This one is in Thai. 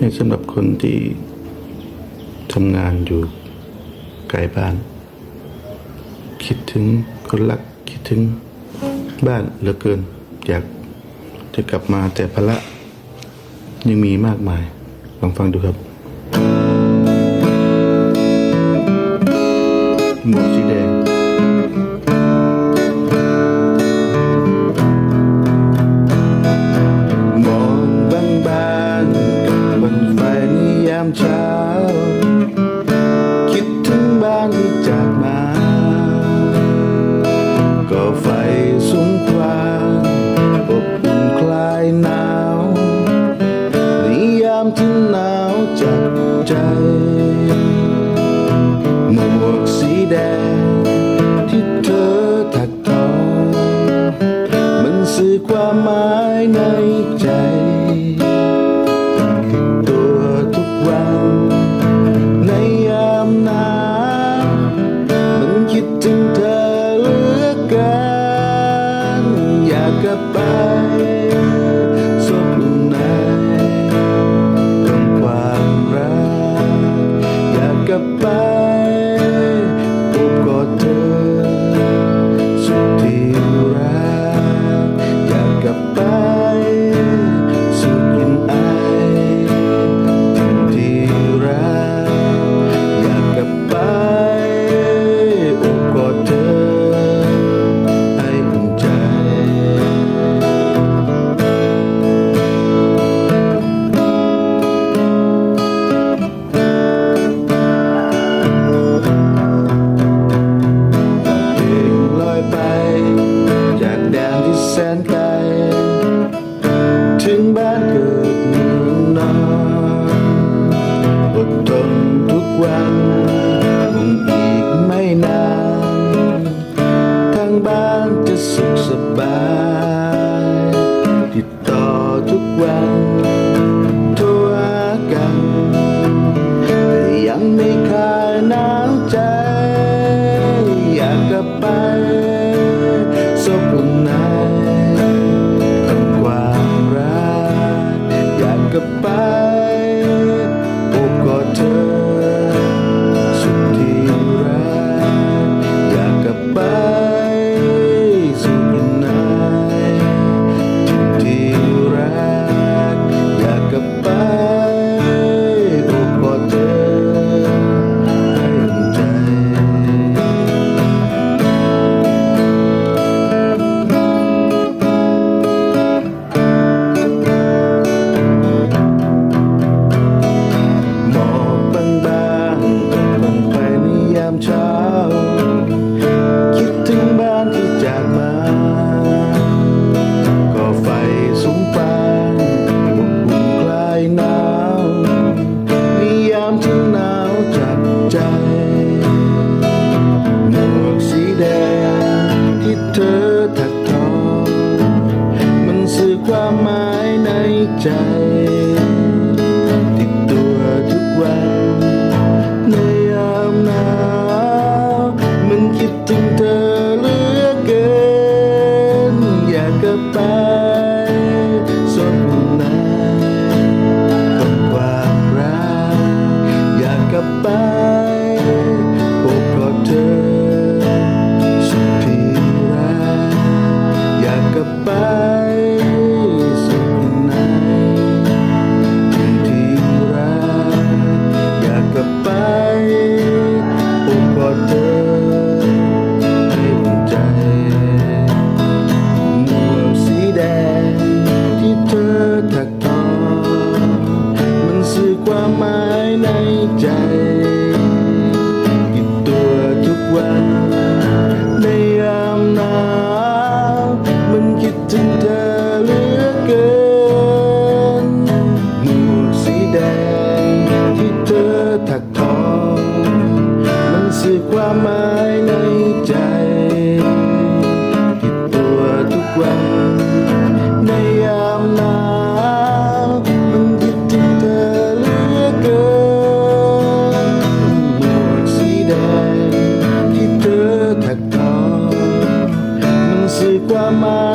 ให้สำหรับคนที่ทำงานอยู่ไกลบ้าน คิดถึงคนรักคิดถึงบ้านเหลือเกิน อยากจะกลับมาแต่พาระยังมีมากมาย ลองฟังดูครับหมดชี จ ติดตัวทุกวันในยามหนาวมันคิดถึงเธอเลือเกิน อยากกลับไปสดน้ำกับความรักอยากกลับไป Kamar